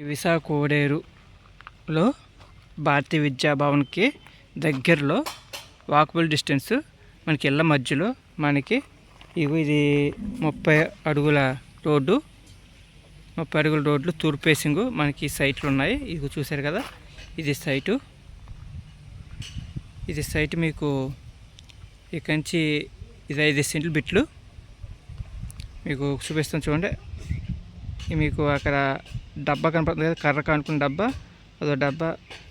విశాఖ కోడేరులో భారతీయ విద్యాభవన్కి దగ్గరలో walkable distance మనకి ఇళ్ళ మధ్యలో మనకి ఇవి ఇది ముప్పై అడుగుల రోడ్డు ముప్పై అడుగుల రోడ్లు తూర్పు మనకి సైట్లు ఉన్నాయి. ఇది చూశారు కదా ఇది సైటు. ఇది సైట్ మీకు ఇక్కడి నుంచి ఇది ఐదు సెంట్లు బిట్లు. మీకు చూపిస్తాను చూడండి. మీకు అక్కడ డబ్బా కనపడుతుంది కదా కర్ర కానుకున్న డబ్బా అదో డబ్బా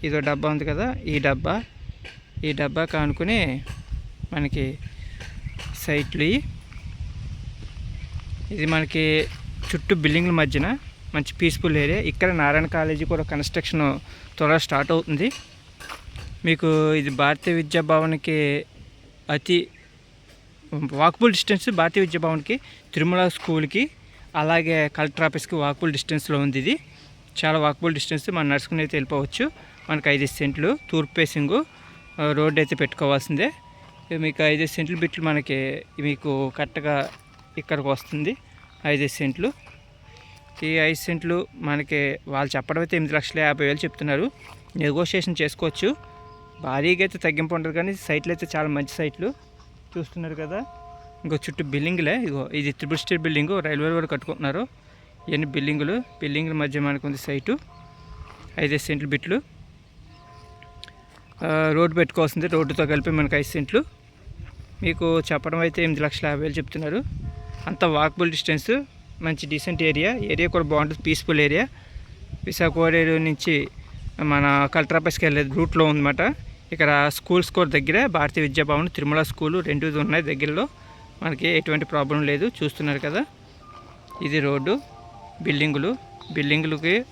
ఇదో డబ్బా ఉంది కదా ఈ డబ్బా. ఈ డబ్బా కానుకుని మనకి సైట్లు ఇది మనకి చుట్టూ బిల్డింగ్ల మధ్యన మంచి పీస్ఫుల్ ఏరియా ఇక్కడ నారాయణ కాలేజీ కూడా కన్స్ట్రక్షన్ త్వరగా స్టార్ట్ అవుతుంది. మీకు ఇది భారతీయ విద్యా భవన్కి అతి వాకబుల్ డిస్టెన్స్ భారతీయ విద్యా భవన్కి తిరుమల స్కూల్కి అలాగే కలెక్టర్ ఆఫీస్కి వాకబుల్ డిస్టెన్స్లో ఉంది ఇది. చాలా వాకబుల్ డిస్టెన్స్ మనం నడుచుకుని అయితే వెళ్ళిపోవచ్చు. మనకి ఐదు సెంట్లు తూర్పు ఫేసింగ్ రోడ్ అయితే పెట్టుకోవాల్సిందే. మీకు ఐదు సెంట్లు బిట్లు మనకి మీకు కరెక్ట్గా ఇక్కడికి వస్తుంది. ఐదు సెంట్లు. ఈ ఐదు సెంట్లు మనకి వాళ్ళు చెప్పడం అయితే ఎనిమిది లక్షల యాభై వేలు చెప్తున్నారు. నెగోషియేషన్ చేసుకోవచ్చు. భారీగా అయితే తగ్గింపు ఉంటుంది కానీ సైట్లు అయితే చాలా మంచి సైట్లు చూస్తున్నారు కదా. ఇంకో చుట్టూ బిల్డింగ్లే. ఇగో ఇది త్రిబుల్ స్టేట్ బిల్డింగ్ రైల్వే కూడా కట్టుకుంటున్నారు. ఇవన్నీ బిల్డింగులు బిల్డింగ్ల మధ్య మనకు ఉంది సైటు. ఐదు సెంట్లు బిట్లు. రోడ్డు పెట్టుకోవాల్సింది రోడ్డుతో కలిపి మనకు ఐదు సెంట్లు. మీకు చెప్పడం అయితే ఎనిమిది లక్షల యాభై వేలు చెప్తున్నారు. అంత వాకబుల్ డిస్టెన్స్ మంచి డీసెంట్ ఏరియా. ఏరియా కూడా బాగుంటుంది పీస్ఫుల్ ఏరియా. విశాఖపట్నం నుంచి మన కలెక్టర్ ఆఫీస్కి వెళ్ళే రూట్లో ఉందన్నమాట. ఇక్కడ స్కూల్స్ కూడా దగ్గర భారతీయ విద్యాభవన్ తిరుమల స్కూలు రెండు ఉన్నాయి దగ్గరలో. మనకి ఎటువంటి ప్రాబ్లం లేదు. చూస్తున్నారు కదా? ఇది రోడ్డు బిల్డింగులు. బిల్డింగులకి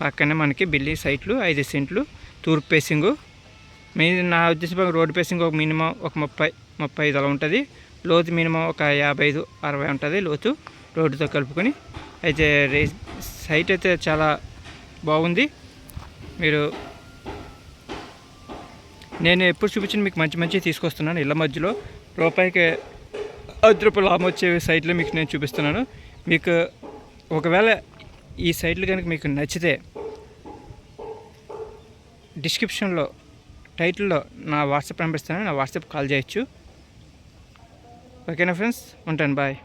పక్కనే మనకి బిల్డింగ్ సైట్లు ఐదు సెంట్లు తూర్పు పేసింగు మీ నా ఉద్దేశం రోడ్డు పేసింగ్ ఒక మినిమం ఒక ముప్పై ముప్పై ఐదు అలా ఉంటుంది. లోతు మినిమం ఒక యాభై ఐదు అరవై ఉంటుంది లోతు. రోడ్డుతో కలుపుకొని. అయితే రే సైట్ అయితే చాలా బాగుంది. మీరు నేను ఎప్పుడు చూపించిన మీకు మంచి మంచి తీసుకొస్తున్నాను. ఇళ్ళ మధ్యలో రూపాయికి ఐదు రూపాయలు లాభం వచ్చే సైట్లు మీకు నేను చూపిస్తున్నాను. మీకు ఒకవేళ ఈ సైట్లు కనుక మీకు నచ్చితే డిస్క్రిప్షన్లో టైటిల్లో నా వాట్సాప్ నెంబర్ ఇస్తాను. నా వాట్సాప్ కాల్ చేయొచ్చు. ఓకేనా ఫ్రెండ్స్? ఉంటాను. బాయ్.